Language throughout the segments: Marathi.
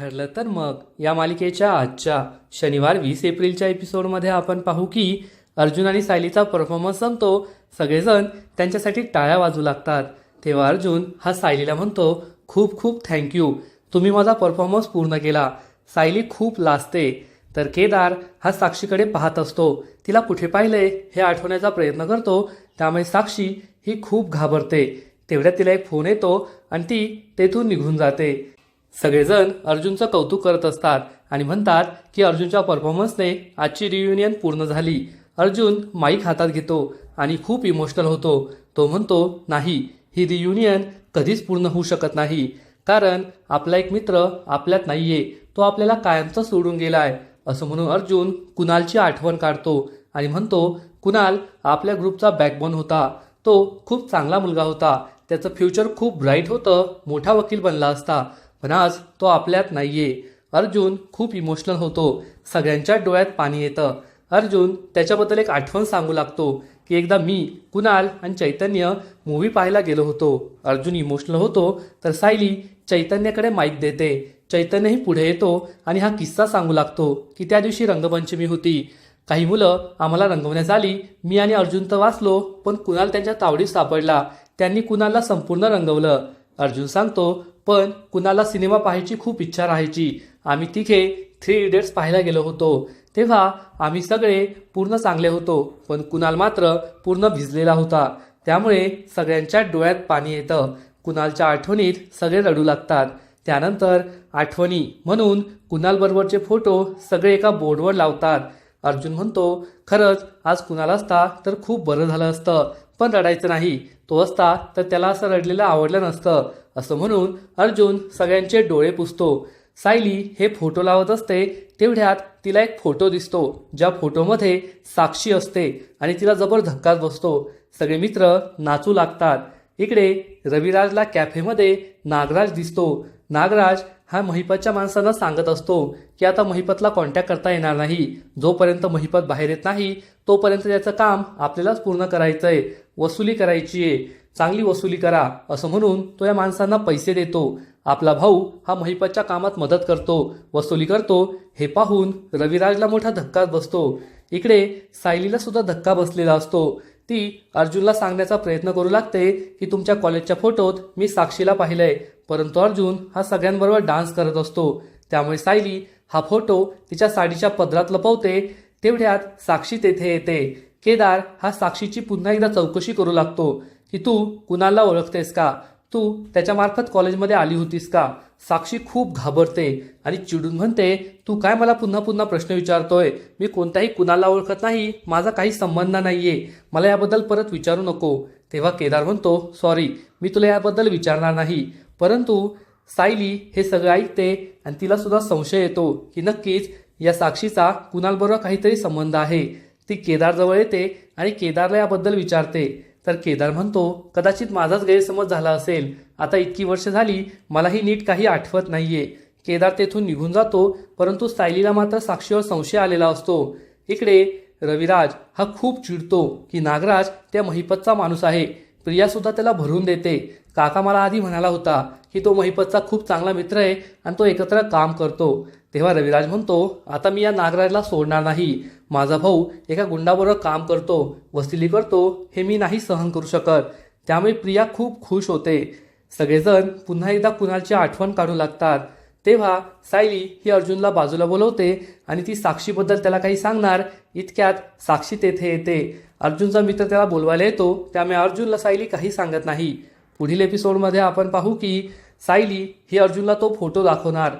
ठरलं तर मग. या मालिकेच्या आजच्या शनिवार वीस एप्रिलच्या एपिसोडमध्ये आपण पाहू की अर्जुन आणि सायलीचा परफॉर्मन्स संपतो. सगळेजण त्यांच्यासाठी टाळ्या वाजू लागतात. तेव्हा अर्जुन हा सायलीला म्हणतो खूप खूप थँक्यू तुम्ही माझा परफॉर्मन्स पूर्ण केला. सायली खूप लाजते. तर केदार हा साक्षीकडे पाहत असतो. तिला कुठे पाहिलंय हे आठवण्याचा प्रयत्न करतो. त्यामुळे साक्षी ही खूप घाबरते. तेवढ्यात तिला एक फोन येतो आणि ती तेथून निघून जाते. सगळेजण अर्जुनचं कौतुक करत असतात आणि म्हणतात की अर्जुनच्या परफॉर्मन्सने आजची रियुनियन पूर्ण झाली. अर्जुन माईक हातात घेतो आणि खूप इमोशनल होतो. तो म्हणतो नाही ही रियुनियन कधीच पूर्ण होऊ शकत नाही. कारण आपला एक मित्र आपल्यात नाहीये. तो आपल्याला कायमचा सोडून गेलाय. असं म्हणून अर्जुन कुणालची आठवण काढतो आणि म्हणतो कुणाल आपल्या ग्रुपचा बॅकबोन होता. तो खूप चांगला मुलगा होता. त्याचं फ्युचर खूप ब्राईट होतं. मोठा वकील बनला असता. पण आज तो आपल्यात नाही आहे अर्जुन खूप इमोशनल होतो. सगळ्यांच्या डोळ्यात पाणी येतं. अर्जुन त्याच्याबद्दल एक आठवण सांगू लागतो की एकदा मी कुणाल आणि चैतन्य मूवी पाहायला गेलो होतो. अर्जुन इमोशनल होतो तर सायली चैतन्याकडे माईक देते. चैतन्यही पुढे येतो आणि हा किस्सा सांगू लागतो की त्या दिवशी रंगपंचमी होती. काही मुलं आम्हाला रंगवण्यात आली. मी आणि अर्जुन तर वाचलो पण कुणाल त्यांच्या तावडीत सापडला. त्यांनी कुणालला संपूर्ण रंगवलं. अर्जुन सांगतो पण कुणाला सिनेमा पाहायची खूप इच्छा राहायची. आम्ही तिघे थ्री इडियट्स पाहायला गेलो होतो. तेव्हा आम्ही सगळे पूर्ण चांगले होतो पण कुणाल मात्र पूर्ण भिजलेला होता. त्यामुळे सगळ्यांच्या डोळ्यात पाणी येतं. कुणालच्या आठवणीत सगळे रडू लागतात. त्यानंतर आठवणी म्हणून कुणालबरोबरचे फोटो सगळे एका बोर्डवर लावतात. अर्जुन म्हणतो खरंच आज कुणाला असता तर खूप बरं झालं असतं. पण रडायचं नाही. तो असता तर त्याला असं रडलेलं आवडलं नसतं. असं म्हणून अर्जुन सगळ्यांचे डोळे पुसतो. सायली हे फोटो लावत असते तेवढ्यात तिला एक फोटो दिसतो ज्या फोटोमध्ये साक्षी असते आणि तिला जबर धक्काच बसतो. सगळे मित्र नाचू लागतात. इकडे रविराजला कॅफेमध्ये नागराज दिसतो. नागराज हा महिपतच्या माणसांना सांगत असतो की आता महिपतला कॉन्टॅक्ट करता येणार नाही. जोपर्यंत महिपत बाहेर येत नाही तोपर्यंत त्याचं काम आपल्यालाच पूर्ण करायचंय. वसुली करायची आहे. चांगली वसुली करा असं म्हणून तो या माणसांना पैसे देतो. आपला भाऊ हा महिपतच्या कामात मदत करतो वसुली करतो. हे पाहून रविराजला मोठा धक्का बसतो. इकडे सायलीला सुद्धा धक्का बसलेला असतो. ती अर्जुनला सांगण्याचा प्रयत्न करू लागते की तुमच्या कॉलेजच्या फोटोत मी साक्षीला पाहिलंय. परंतु अर्जुन हा सगळ्यांबरोबर डान्स करत असतो. त्यामुळे सायली हा फोटो तिच्या साडीच्या पदरात लपवते. तेवढ्यात साक्षी तेथे येते. केदार हा साक्षीची पुन्हा एकदा चौकशी करू लागतो की तू कुणाला ओळखतेस का? तू त्याच्यामार्फत कॉलेजमध्ये आली होतीस का? साक्षी खूप घाबरते आणि चिडून म्हणते तू काय मला पुन्हा पुन्हा प्रश्न विचारतोय? मी कोणत्याही कुणाला ओळखत नाही माझा काही संबंध नाहीये. मला याबद्दल परत विचारू नको. तेव्हा केदार म्हणतो सॉरी मी तुला याबद्दल विचारणार नाही. परंतु सायली हे सगळं ऐकते आणि तिला सुद्धा संशय येतो की नक्कीच या साक्षीचा कुणालबरोबर काहीतरी संबंध आहे. ती केदारजवळ येते आणि केदारला याबद्दल विचारते. तर केदार म्हणतो कदाचित माझाच गैरसमज झाला असेल. आता इतकी वर्ष झाली मलाही नीट काही आठवत नाहीये केदार तेथून निघून जातो परंतु सायलीला मात्र साक्षीवर संशय आलेला असतो. इकडे रविराज हा खूप चिडतो की नागराज त्या महिपतचा माणूस आहे. प्रिया सुद्धा त्याला भरून देते. काका मला आधी म्हणाला होता की तो महिपतचा खूप चांगला मित्र आहे आणि तो एकत्र काम करतो. तेव्हा रविराज म्हणतो आता मी या नागराजला सोडणार नाही. माझा भाऊ एका गुंडाबरोबर काम करतो वसिली करतो हे मी नाही सहन करू शकत. त्यामुळे प्रिया खूप खुश होते. सगळेजण पुन्हा एकदा कुणालची आठवण काढू लागतात. तेव्हा सायली ही अर्जुनला बाजूला बोलवते आणि ती साक्षीबद्दल त्याला काही सांगणार. इतक्यात साक्षी तेथे येते. अर्जुनचा मित्र त्याला बोलवायला येतो. त्यामुळे अर्जुनला सायली काही सांगत नाही. पुढील एपिसोडमध्ये आपण पाहू की सायली ही अर्जुनला तो फोटो दाखवणार.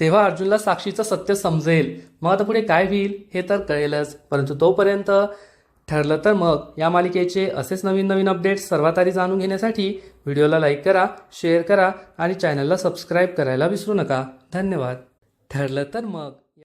तेव्हा अर्जुनला साक्षीचं सत्य समजेल. मग आता पुढे काय होईल? हे तर कळेलच. परंतु तोपर्यंत ठरलं तर मग. या मालिकेचे असेच नवीन नवीन अपडेट्स सर्वात आधी जाणून घेण्यासाठी व्हिडिओला लाईक करा शेअर करा आणि चॅनलला सबस्क्राईब करायला विसरू नका. धन्यवाद. ठरलं तर मग.